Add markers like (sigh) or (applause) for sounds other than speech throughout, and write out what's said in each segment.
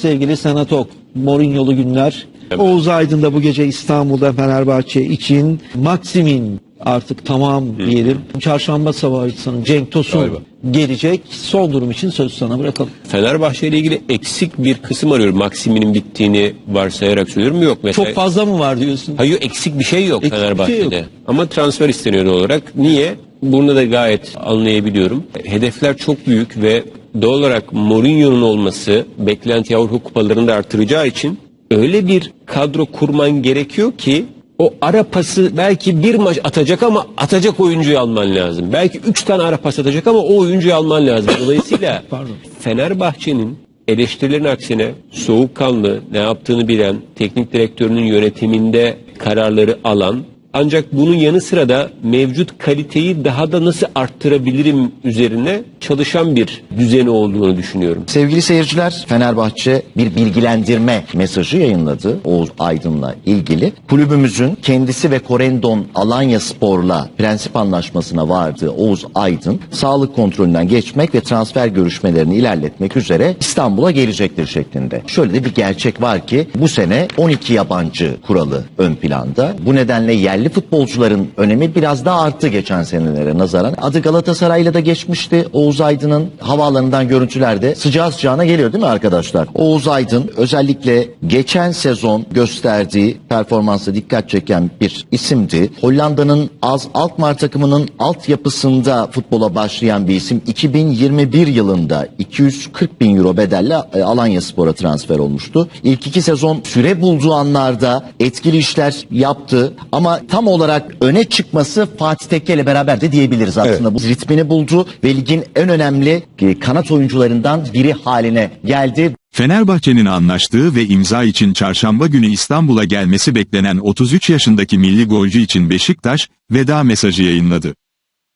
sevgili Senat Ok. Mourinho'lu günler. Oğuz Aydın da bu gece İstanbul'da Fenerbahçe için Maksimin artık tamam diyelim. Çarşamba sabahı sanırım Cenk Tosun Galiba. gelecek. Son durum için sözü sana bırakalım. Fenerbahçe ile ilgili eksik bir kısım arıyorum. Maksiminin bittiğini varsayarak söylüyorum. Yok mesela. Çok fazla mı var diyorsun? Hayır eksik bir şey yok Eksik bir şey Fenerbahçe'de. yok. Ama transfer isteniyor olarak. Niye? Bunu da gayet anlayabiliyorum. Hedefler çok büyük ve doğal olarak Mourinho'nun olması beklenti Avrupa kupalarını da artıracağı için öyle bir kadro kurman gerekiyor ki o ara pası belki bir maç atacak ama atacak oyuncuyu alman lazım. Belki üç tane ara pas atacak ama o oyuncuyu alman lazım. Dolayısıyla (laughs) Pardon. Fenerbahçe'nin eleştirilerin aksine soğukkanlı, ne yaptığını bilen, teknik direktörünün yönetiminde kararları alan ancak bunun yanı sıra da mevcut kaliteyi daha da nasıl arttırabilirim üzerine çalışan bir düzeni olduğunu düşünüyorum. Sevgili seyirciler, Fenerbahçe bir bilgilendirme mesajı yayınladı Oğuz Aydın'la ilgili. Kulübümüzün kendisi ve Korendon Alanya Spor'la prensip anlaşmasına vardığı Oğuz Aydın, sağlık kontrolünden geçmek ve transfer görüşmelerini ilerletmek üzere İstanbul'a gelecektir şeklinde. Şöyle de bir gerçek var ki bu sene 12 yabancı kuralı ön planda. Bu nedenle yerli futbolcuların önemi biraz daha arttı geçen senelere nazaran. Adı Galatasaray'la da geçmişti. Oğuz Aydın'ın havaalanından görüntülerde sıcağı sıcağına geliyor değil mi arkadaşlar? Oğuz Aydın özellikle geçen sezon gösterdiği performansa dikkat çeken bir isimdi. Hollanda'nın Az Alkmaar takımının altyapısında futbola başlayan bir isim. 2021 yılında 240 bin euro bedelle e, Alanya Spor'a transfer olmuştu. İlk iki sezon süre bulduğu anlarda etkili işler yaptı ama tam olarak öne çıkması Fatih Tekke ile beraber de diyebiliriz aslında. Bu ritmini buldu ve ligin en önemli e, kanat oyuncularından biri haline geldi. Fenerbahçe'nin anlaştığı ve imza için çarşamba günü İstanbul'a gelmesi beklenen 33 yaşındaki milli golcü için Beşiktaş veda mesajı yayınladı.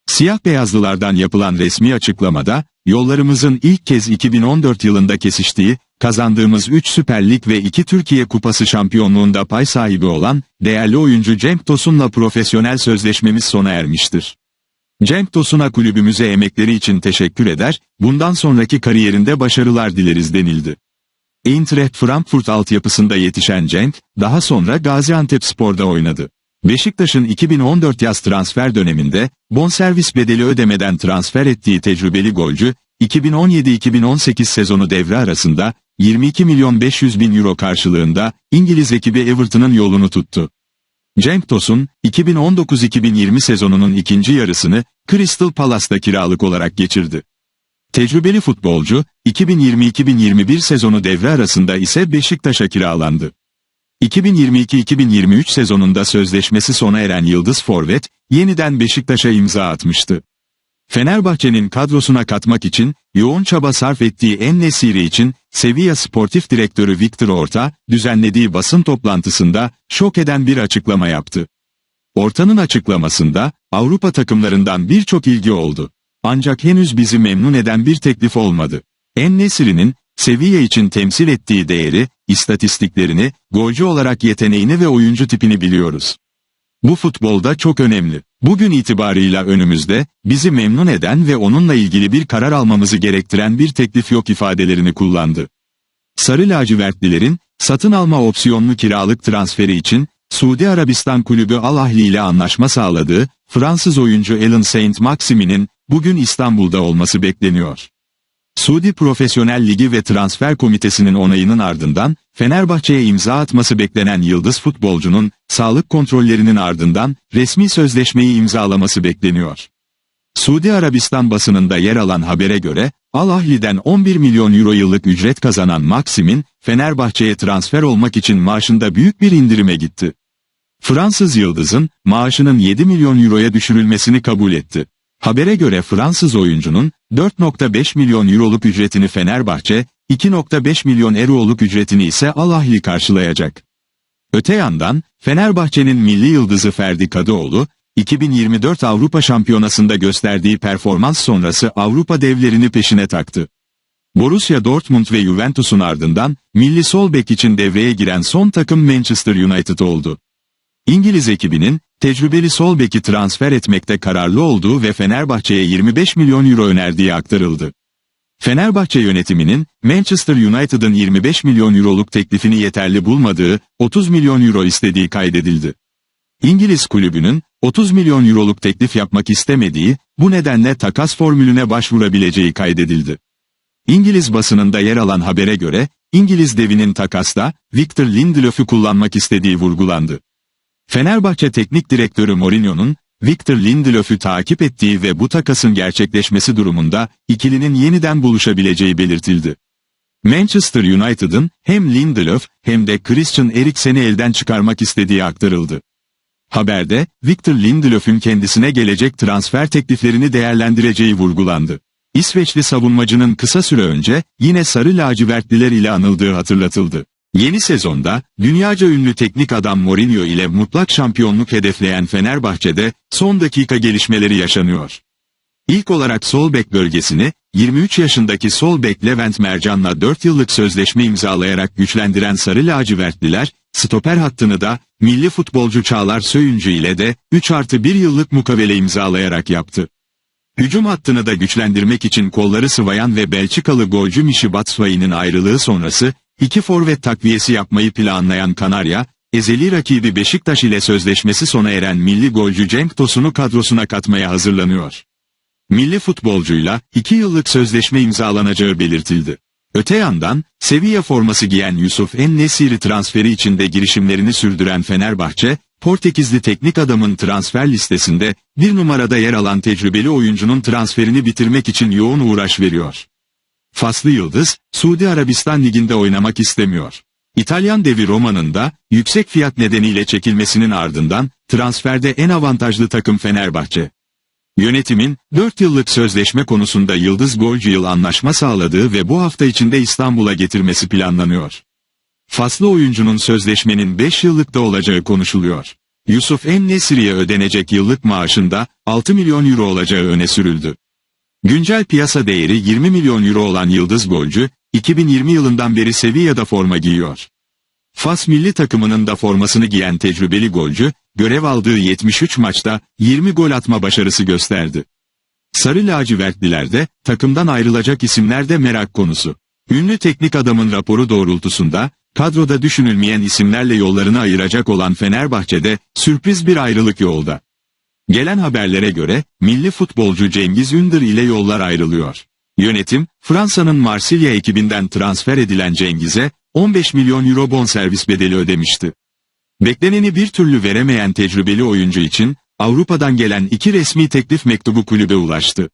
Siyah beyazlılardan yapılan resmi açıklamada, yollarımızın ilk kez 2014 yılında kesiştiği, kazandığımız 3 Süper Lig ve 2 Türkiye Kupası şampiyonluğunda pay sahibi olan, değerli oyuncu Cenk Tosun'la profesyonel sözleşmemiz sona ermiştir. Cenk Tosun'a kulübümüze emekleri için teşekkür eder, bundan sonraki kariyerinde başarılar dileriz denildi. Eintracht Frankfurt altyapısında yetişen Cenk, daha sonra Gaziantep Spor'da oynadı. Beşiktaş'ın 2014 yaz transfer döneminde, bonservis bedeli ödemeden transfer ettiği tecrübeli golcü, 2017-2018 sezonu devre arasında, 22 milyon 500 bin euro karşılığında, İngiliz ekibi Everton'ın yolunu tuttu. Cenk Tosun, 2019-2020 sezonunun ikinci yarısını, Crystal Palace'da kiralık olarak geçirdi. Tecrübeli futbolcu, 2020-2021 sezonu devre arasında ise Beşiktaş'a kiralandı. 2022-2023 sezonunda sözleşmesi sona eren Yıldız Forvet, yeniden Beşiktaş'a imza atmıştı. Fenerbahçe'nin kadrosuna katmak için, yoğun çaba sarf ettiği En Nesiri için, Sevilla Sportif Direktörü Victor Orta, düzenlediği basın toplantısında, şok eden bir açıklama yaptı. Orta'nın açıklamasında, Avrupa takımlarından birçok ilgi oldu. Ancak henüz bizi memnun eden bir teklif olmadı. En Nesiri'nin, Sevilla için temsil ettiği değeri, istatistiklerini, golcü olarak yeteneğini ve oyuncu tipini biliyoruz. Bu futbolda çok önemli. Bugün itibarıyla önümüzde, bizi memnun eden ve onunla ilgili bir karar almamızı gerektiren bir teklif yok ifadelerini kullandı. Sarı lacivertlilerin, satın alma opsiyonlu kiralık transferi için, Suudi Arabistan kulübü Al Ahli ile anlaşma sağladığı, Fransız oyuncu Alan Saint Maximin'in, bugün İstanbul'da olması bekleniyor. Suudi Profesyonel Ligi ve Transfer Komitesi'nin onayının ardından, Fenerbahçe'ye imza atması beklenen yıldız futbolcunun, sağlık kontrollerinin ardından, resmi sözleşmeyi imzalaması bekleniyor. Suudi Arabistan basınında yer alan habere göre, Al Ahli'den 11 milyon euro yıllık ücret kazanan Maxim'in, Fenerbahçe'ye transfer olmak için maaşında büyük bir indirime gitti. Fransız yıldızın, maaşının 7 milyon euroya düşürülmesini kabul etti. Habere göre Fransız oyuncunun, 4.5 milyon euroluk ücretini Fenerbahçe, 2.5 milyon euroluk ücretini ise Al Ahly karşılayacak. Öte yandan, Fenerbahçe'nin milli yıldızı Ferdi Kadıoğlu, 2024 Avrupa Şampiyonası'nda gösterdiği performans sonrası Avrupa devlerini peşine taktı. Borussia Dortmund ve Juventus'un ardından, milli sol bek için devreye giren son takım Manchester United oldu. İngiliz ekibinin, tecrübeli sol beki transfer etmekte kararlı olduğu ve Fenerbahçe'ye 25 milyon euro önerdiği aktarıldı. Fenerbahçe yönetiminin Manchester United'ın 25 milyon euroluk teklifini yeterli bulmadığı 30 milyon euro istediği kaydedildi. İngiliz kulübünün 30 milyon euroluk teklif yapmak istemediği, bu nedenle takas formülüne başvurabileceği kaydedildi. İngiliz basınında yer alan habere göre, İngiliz devinin takasta Victor Lindelöf'ü kullanmak istediği vurgulandı. Fenerbahçe Teknik Direktörü Mourinho'nun Victor Lindelöf'ü takip ettiği ve bu takasın gerçekleşmesi durumunda ikilinin yeniden buluşabileceği belirtildi. Manchester United'ın hem Lindelöf hem de Christian Eriksen'i elden çıkarmak istediği aktarıldı. Haberde, Victor Lindelöf'ün kendisine gelecek transfer tekliflerini değerlendireceği vurgulandı. İsveçli savunmacının kısa süre önce yine sarı lacivertliler ile anıldığı hatırlatıldı. Yeni sezonda dünyaca ünlü teknik adam Mourinho ile mutlak şampiyonluk hedefleyen Fenerbahçe'de son dakika gelişmeleri yaşanıyor. İlk olarak sol bek bölgesini 23 yaşındaki sol bek Levent Mercan'la 4 yıllık sözleşme imzalayarak güçlendiren Sarı Lacivertliler, stoper hattını da milli futbolcu Çağlar Söyüncü ile de 3 artı 1 yıllık mukavele imzalayarak yaptı. Hücum hattını da güçlendirmek için kolları sıvayan ve Belçikalı golcü Mişi Batshuayi'nin ayrılığı sonrası, iki forvet takviyesi yapmayı planlayan Kanarya, ezeli rakibi Beşiktaş ile sözleşmesi sona eren milli golcü Cenk Tosun'u kadrosuna katmaya hazırlanıyor. Milli futbolcuyla 2 yıllık sözleşme imzalanacağı belirtildi. Öte yandan, Sevilla forması giyen Yusuf En-Nesiri transferi içinde girişimlerini sürdüren Fenerbahçe, Portekizli teknik adamın transfer listesinde bir numarada yer alan tecrübeli oyuncunun transferini bitirmek için yoğun uğraş veriyor. Faslı Yıldız, Suudi Arabistan Ligi'nde oynamak istemiyor. İtalyan devi Roma'nın da yüksek fiyat nedeniyle çekilmesinin ardından transferde en avantajlı takım Fenerbahçe. Yönetimin 4 yıllık sözleşme konusunda Yıldız golcü yıl anlaşma sağladığı ve bu hafta içinde İstanbul'a getirmesi planlanıyor. Faslı oyuncunun sözleşmenin 5 yıllıkta olacağı konuşuluyor. Yusuf En-Nesiri'ye ödenecek yıllık maaşında 6 milyon euro olacağı öne sürüldü. Güncel piyasa değeri 20 milyon euro olan Yıldız golcü, 2020 yılından beri Sevilla'da forma giyiyor. Fas milli takımının da formasını giyen tecrübeli golcü, görev aldığı 73 maçta 20 gol atma başarısı gösterdi. Sarı lacivertlilerde takımdan ayrılacak isimler de merak konusu. Ünlü teknik adamın raporu doğrultusunda, kadroda düşünülmeyen isimlerle yollarını ayıracak olan Fenerbahçe'de sürpriz bir ayrılık yolda. Gelen haberlere göre milli futbolcu Cengiz Ünder ile yollar ayrılıyor. Yönetim, Fransa'nın Marsilya ekibinden transfer edilen Cengiz'e 15 milyon euro bonservis bedeli ödemişti. Bekleneni bir türlü veremeyen tecrübeli oyuncu için Avrupa'dan gelen iki resmi teklif mektubu kulübe ulaştı.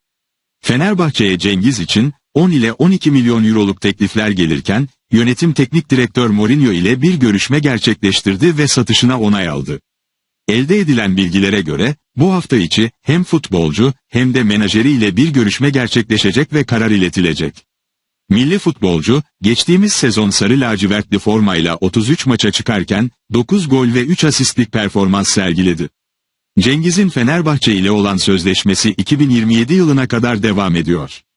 Fenerbahçe'ye Cengiz için 10 ile 12 milyon euroluk teklifler gelirken yönetim teknik direktör Mourinho ile bir görüşme gerçekleştirdi ve satışına onay aldı. Elde edilen bilgilere göre bu hafta içi hem futbolcu hem de menajeri ile bir görüşme gerçekleşecek ve karar iletilecek. Milli futbolcu, geçtiğimiz sezon sarı lacivertli formayla 33 maça çıkarken 9 gol ve 3 asistlik performans sergiledi. Cengiz'in Fenerbahçe ile olan sözleşmesi 2027 yılına kadar devam ediyor.